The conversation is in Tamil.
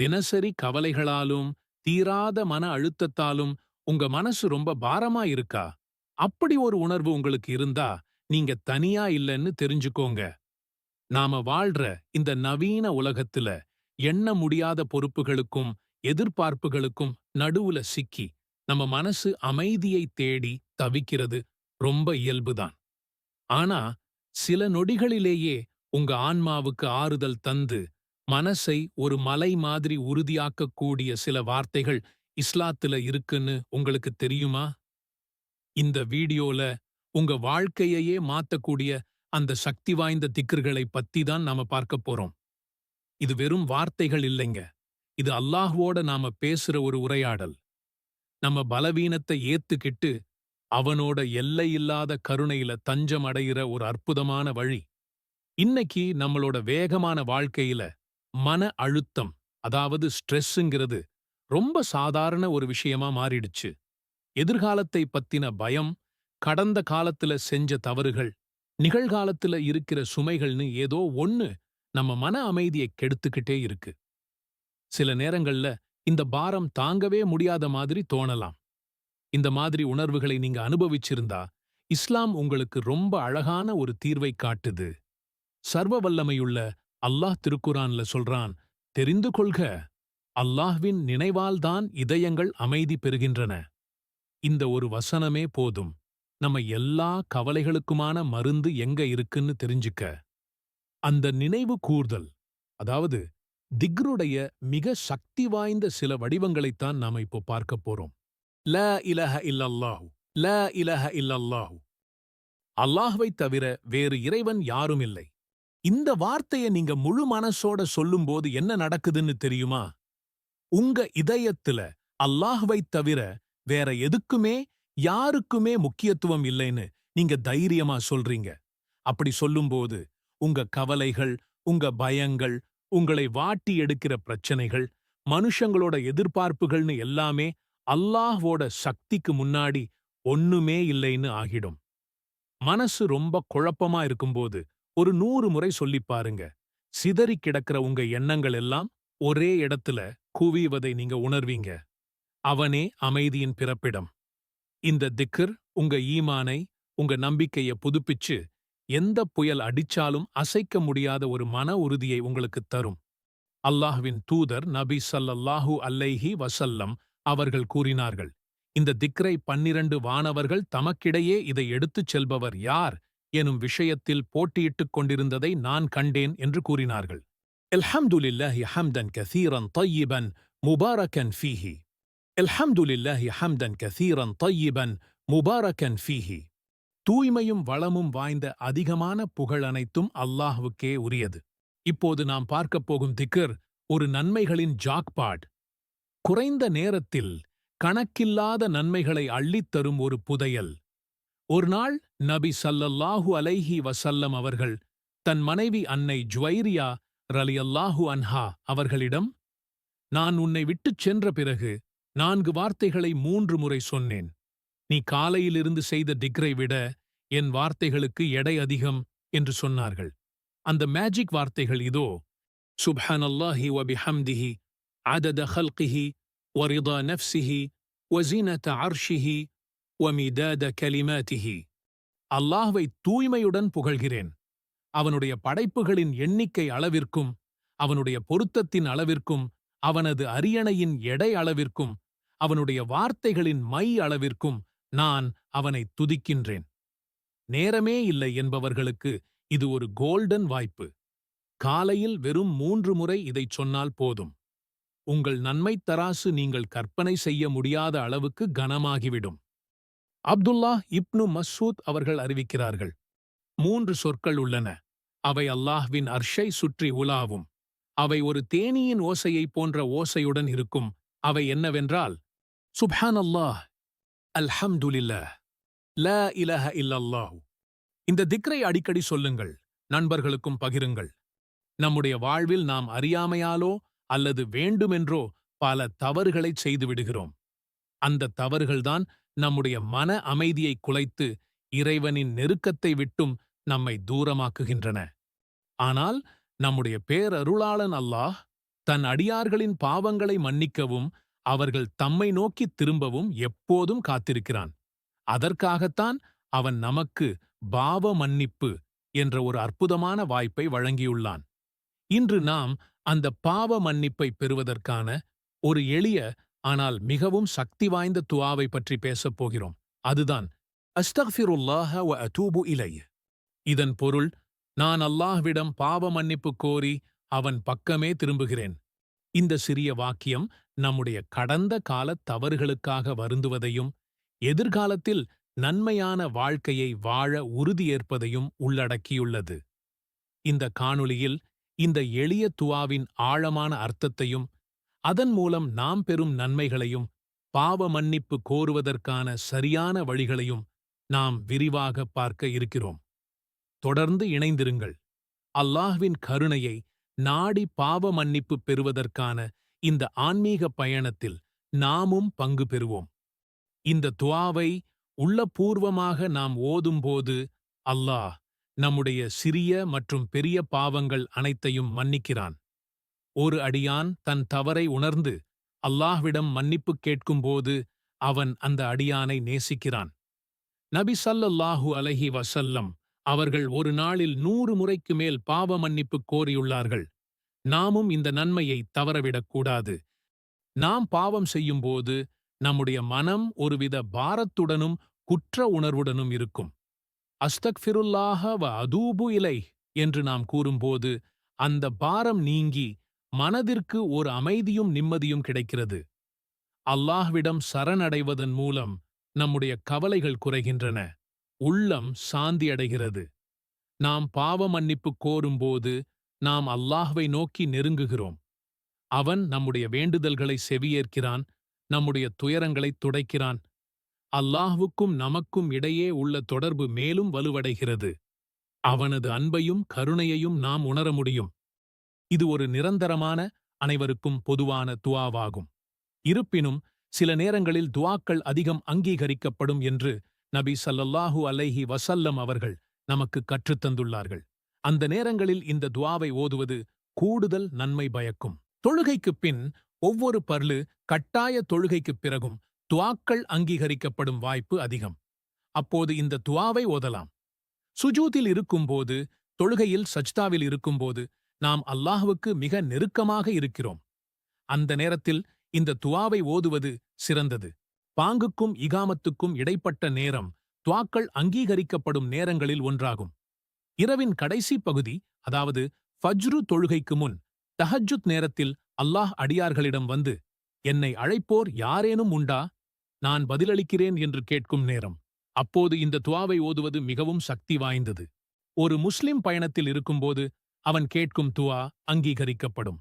தினசரி கவலைகளாலும் தீராத மன அழுத்தத்தாலும் உங்க மனசு ரொம்ப பாரமா இருக்கா? அப்படி ஒரு உணர்வு உங்களுக்கு இருந்தா நீங்க தனியா இல்லைன்னு தெரிஞ்சுக்கோங்க. நாம வாழ்ற இந்த நவீன உலகத்துல எண்ண முடியாத பொறுப்புகளுக்கும் எதிர்பார்ப்புகளுக்கும் நடுவுல சிக்கி நம்ம மனசு அமைதியை தேடி தவிக்கிறது ரொம்ப இயல்புதான். ஆனா சில நொடிகளிலேயே உங்க ஆன்மாவுக்கு ஆறுதல் தந்து மனசை ஒரு மலை மாதிரி உறுதியாக்கக்கூடிய சில வார்த்தைகள் இஸ்லாத்துல இருக்குன்னு உங்களுக்கு தெரியுமா? இந்த வீடியோல உங்க வாழ்க்கையையே மாத்தக்கூடிய அந்த சக்தி வாய்ந்த திக்கர்களை பத்தி தான் நாம பார்க்க போறோம். இது வெறும் வார்த்தைகள் இல்லைங்க. இது அல்லாஹ்வோட நாம பேசுற ஒரு உரையாடல். நம்ம பலவீனத்தை ஏத்துக்கிட்டு அவனோட எல்லையில்லாத கருணையில தஞ்சம் அடைகிற ஒரு அற்புதமான வழி. இன்னைக்கு நம்மளோட வேகமான வாழ்க்கையில மன அழுத்தம் அதாவது ஸ்ட்ரெஸ்ஸுங்கிறது ரொம்ப சாதாரண ஒரு விஷயமா மாறிடுச்சு. எதிர்காலத்தை பத்தின பயம் கடந்த காலத்துல செஞ்ச தவறுகள் நிகழ்காலத்துல இருக்கிற சுமைகள்னு ஏதோ ஒன்னு நம்ம மன அமைதியை கெடுத்துக்கிட்டே இருக்கு. சில நேரங்கள்ல இந்த பாரம் தாங்கவே முடியாத மாதிரி தோணலாம். இந்த மாதிரி உணர்வுகளை நீங்க அனுபவிச்சிருந்தா இஸ்லாம் உங்களுக்கு ரொம்ப அழகான ஒரு தீர்வை காட்டுது. சர்வ வல்லமையுள்ள அல்லாஹ் திருக்குரான்ல சொல்றான் தெரிந்து கொள்க அல்லாஹ்வின் நினைவால்தான் இதயங்கள் அமைதி பெறுகின்றன. இந்த ஒரு வசனமே போதும். நம்ம எல்லா கவலைகளுக்குமான மருந்து எங்க இருக்குன்னு தெரிஞ்சுக்க. அந்த நினைவு கூர்தல் அதாவது திக்ருடைய மிக சக்தி வாய்ந்த சில வடிவங்களைத்தான் நாம இப்போ பார்க்க போறோம். ல இலஹ இல்லல்லாஹ் ல இலஹ இல்லல்லாஹ். அல்லாஹ்வை தவிர வேறு இறைவன் யாரும் இல்லை. இந்த வார்த்தையை நீங்க முழு மனசோட சொல்லும்போது என்ன நடக்குதுன்னு தெரியுமா? உங்க இதயத்துல அல்லாஹ்வை தவிர வேற எதுக்குமே யாருக்குமே முக்கியத்துவம் இல்லைன்னு நீங்க தைரியமா சொல்றீங்க. அப்படி சொல்லும்போது உங்க கவலைகள் உங்க பயங்கள் உங்களை வாட்டி எடுக்கிற பிரச்சனைகள் மனுஷங்களோட எதிர்பார்ப்புகள்னு எல்லாமே அல்லாஹ்வோட சக்திக்கு முன்னாடி ஒண்ணுமே இல்லைன்னு ஆகிடும். மனசு ரொம்ப குழப்பமா இருக்கும்போது ஒரு நூறு முறை சொல்லிப் பாருங்க. சிதறி கிடக்கிற உங்க எண்ணங்கள் எல்லாம் ஒரே இடத்துல குவிவதை நீங்க உணர்வீங்க. அவனே அமைதியின் பிறப்பிடம். இந்த திக்கர் உங்க ஈமானை உங்க நம்பிக்கைய புதுப்பிச்சு எந்த புயல் அடிச்சாலும் அசைக்க முடியாத ஒரு மன உறுதியை உங்களுக்குத் தரும். அல்லாஹ்வின் தூதர் நபி சல்லல்லாஹு அல்லைஹி வசல்லம் அவர்கள் கூறினார்கள் இந்த திக்ரை பன்னிரண்டு வானவர்கள் தமக்கிடையே இதை எடுத்துச் செல்பவர் யார்? எனும் விஷயத்தில் போட்டியிட்டுக் கொண்டிருந்ததை நான் கண்டேன் என்று கூறினார்கள். எல்ஹம்துலில்லாஹி ஹம்தன் கசீரன் தையிபன் முபாரகன் ஃபீஹி. எல்ஹம்துலில்லாஹி ஹம்தன் கசீரன் தையிபன் முபாரகன் ஃபீஹி. தூய்மையும் வளமும் வாய்ந்த அதிகமான புகழ் அனைத்தும் அல்லாஹுக்கே உரியது. இப்போது நாம் பார்க்கப் போகும் திக்கர் ஒரு நன்மைகளின் ஜாக்பாட். குறைந்த நேரத்தில் கணக்கில்லாத நன்மைகளை அள்ளித்தரும் ஒரு புதையல். ஒருநாள் நபி சல்லல்லாஹு அலைஹி வசல்லம் அவர்கள் தன் மனைவி அன்னை ஜுவைரியா ரலியல்லாஹு அன்ஹா அவர்களிடம் நான் உன்னை விட்டுச் சென்ற பிறகு நான்கு வார்த்தைகளை மூன்று முறை சொன்னேன். நீ காலையிலிருந்து செய்த டிக்ரை விட என் வார்த்தைகளுக்கு எடை அதிகம் என்று சொன்னார்கள். அந்த மேஜிக் வார்த்தைகள் இதோ சுப்ஹானல்லாஹி வபிஹம்திஹி அதத ஹல்கிஹி ஒரிதா நஃப்சிஹி ஒசீனத அர்ஷிஹி ஒமிதத கலிமதிஹி அல்லாஹுவை தூய்மையுடன் புகழ்கிறேன். அவனுடைய படைப்புகளின் எண்ணிக்கை அளவிற்கும் அவனுடைய பொருத்தத்தின் அளவிற்கும் அவனது அரியணையின் எடை அளவிற்கும் அவனுடைய வார்த்தைகளின் மை அளவிற்கும் நான் அவனை துதிக்கின்றேன். நேரமே இல்லை என்பவர்களுக்கு இது ஒரு கோல்டன் வாய்ப்பு. காலையில் வெறும் மூன்று முறை இதைச் சொன்னால் போதும். உங்கள் நன்மைத் தராசு நீங்கள் கற்பனை செய்ய முடியாத அளவுக்கு கனமாகிவிடும். அப்துல்லா இப்னு மசூத் அவர்கள் அறிவிக்கிறார்கள். மூன்று சொற்கள் உள்ளன. அவை அல்லாஹ்வின் அர்ஷை சுற்றி உலாவும். அவை ஒரு தேனியின் ஓசையைப் போன்ற ஓசையுடன் இருக்கும். அவை என்னவென்றால் சுப்ஹான் அல்லாஹ் அல்ஹம்துலில்லாஹ் லா இலஹ இல்லல்லாஹு. இந்த திக்ரை அடிக்கடி சொல்லுங்கள் நண்பர்களுக்கும் பகிருங்கள். நம்முடைய வாழ்வில் நாம் அறியாமையாலோ அல்லது வேண்டுமென்றோ பல தவறுகளைச் செய்துவிடுகிறோம் அந்த தவறுகள்தான் நம்முடைய மன அமைதியை குலைத்து இறைவனின் நெருக்கத்தை விட்டும் நம்மை தூரமாக்குகின்றன. ஆனால் நம்முடைய பேரருளாளன் அல்லாஹ் தன் அடியார்களின் பாவங்களை மன்னிக்கவும் அவர்கள் தம்மை நோக்கித் திரும்பவும் எப்போதும் காத்திருக்கிறான். அதற்காகத்தான் அவன் நமக்கு பாவ மன்னிப்பு என்ற ஒரு அற்புதமான வாய்ப்பை வழங்கியுள்ளான். இன்று நாம் அந்த பாவ மன்னிப்பை பெறுவதற்கான ஒரு எளிய ஆனால் மிகவும் சக்தி வாய்ந்த துவாவை பற்றி பேசப் போகிறோம். அதுதான் அஸ்தஃபிருல்லாஹ வ அதூபு இலை இதன் பொருள் நான் அல்லாஹ்விடம் பாவ மன்னிப்பு கோரி அவன் பக்கமே திரும்புகிறேன். இந்த சிறிய வாக்கியம் நம்முடைய கடந்த கால தவறுகளுக்காக வருந்துவதையும் எதிர்காலத்தில் நன்மையான வாழ்க்கையை வாழ உறுதியேற்பதையும் உள்ளடக்கியுள்ளது. இந்த காணொளியில் இந்த எளிய துவாவின் ஆழமான அர்த்தத்தையும் அதன் மூலம் நாம் பெறும் நன்மைகளையும் பாவ மன்னிப்பு கோருவதற்கான சரியான வழிகளையும் நாம் விரிவாக பார்க்க இருக்கிறோம். தொடர்ந்து இணைந்திருங்கள். அல்லாஹ்வின் கருணையை நாடி பாவ மன்னிப்பு பெறுவதற்கான இந்த ஆன்மீக பயணத்தில் நாமும் பங்கு பெறுவோம். இந்த துவாவை உள்ளபூர்வமாக நாம் ஓதும்போது அல்லாஹ் நம்முடைய சிறிய மற்றும் பெரிய பாவங்கள் அனைத்தையும் மன்னிக்கிறான். ஒரு அடியான் தன் தவறை உணர்ந்து அல்லாஹ்விடம் மன்னிப்பு கேட்கும்போது அவன் அந்த அடியானை நேசிக்கிறான். நபி சல்லல்லாஹு அலஹி வசல்லம் அவர்கள் ஒரு நாளில் நூறு முறைக்கு மேல் பாவ மன்னிப்பு கோரியுள்ளார்கள். நாமும் இந்த நன்மையை தவறவிடக்கூடாது நாம் பாவம் செய்யும்போது நம்முடைய மனம் ஒருவித பாரத்துடனும் குற்ற உணர்வுடனும் இருக்கும். அஸ்தக்ஃபிருல்லாஹ வ அதூபு இலை என்று நாம் கூறும்போது அந்த பாரம் நீங்கி மனதிற்கு ஒரு அமைதியும் நிம்மதியும் கிடைக்கிறது. அல்லாஹ்விடம் சரணடைவதன் மூலம் நம்முடைய கவலைகள் குறைகின்றன. உள்ளம் சாந்தியடைகிறது நாம் பாவ மன்னிப்பு கோரும்போது நாம் அல்லாஹ்வை நோக்கி நெருங்குகிறோம். அவன் நம்முடைய வேண்டுதல்களை செவியேற்கிறான் நம்முடைய துயரங்களைத் துடைக்கிறான். அல்லாஹ்வுக்கும் நமக்கும் இடையே உள்ள தொடர்பு மேலும் வலுவடைகிறது. அவனது அன்பையும் கருணையையும் நாம் உணர முடியும். இது ஒரு நிரந்தரமான அனைவருக்கும் பொதுவான துவாவாகும். இருப்பினும் சில நேரங்களில் துவாக்கள் அதிகம் அங்கீகரிக்கப்படும் என்று நபி சல்லல்லாஹு அலைஹி வசல்லம் அவர்கள் நமக்கு கற்றுத்தந்துள்ளார்கள் அந்த நேரங்களில் இந்த துவாவை ஓதுவது கூடுதல் நன்மை பயக்கும். தொழுகைக்குப் பின் ஒவ்வொரு பர்லு கட்டாய தொழுகைக்குப் பிறகும் துவாக்கள் அங்கீகரிக்கப்படும் வாய்ப்பு அதிகம். அப்போது இந்த துவாவை ஓதலாம். சுஜூத்தில் இருக்கும்போது தொழுகையில் சஜ்தாவில் இருக்கும்போது நாம் அல்லாஹுவுக்கு மிக நெருக்கமாக இருக்கிறோம். அந்த நேரத்தில் இந்த துவாவை ஓதுவது சிறந்தது. பாங்குக்கும் இகாமத்துக்கும் இடைப்பட்ட நேரம் துவாக்கள் அங்கீகரிக்கப்படும் நேரங்களில் ஒன்றாகும். இரவின் கடைசி பகுதி அதாவது ஃபஜ்ரு தொழுகைக்கு முன் தஹஜுத் நேரத்தில் அல்லாஹ் அடியார்களிடம் வந்து என்னை அழைப்போர் யாரேனும் உண்டா? நான் பதிலளிக்கிறேன் என்று கேட்கும் நேரம். அப்போது இந்த துவாவை ஓதுவது மிகவும் சக்தி வாய்ந்தது. ஒரு முஸ்லிம் பயணத்தில் இருக்கும்போது அவன் கேட்கும் துவா அங்கீகரிக்கப்படும்.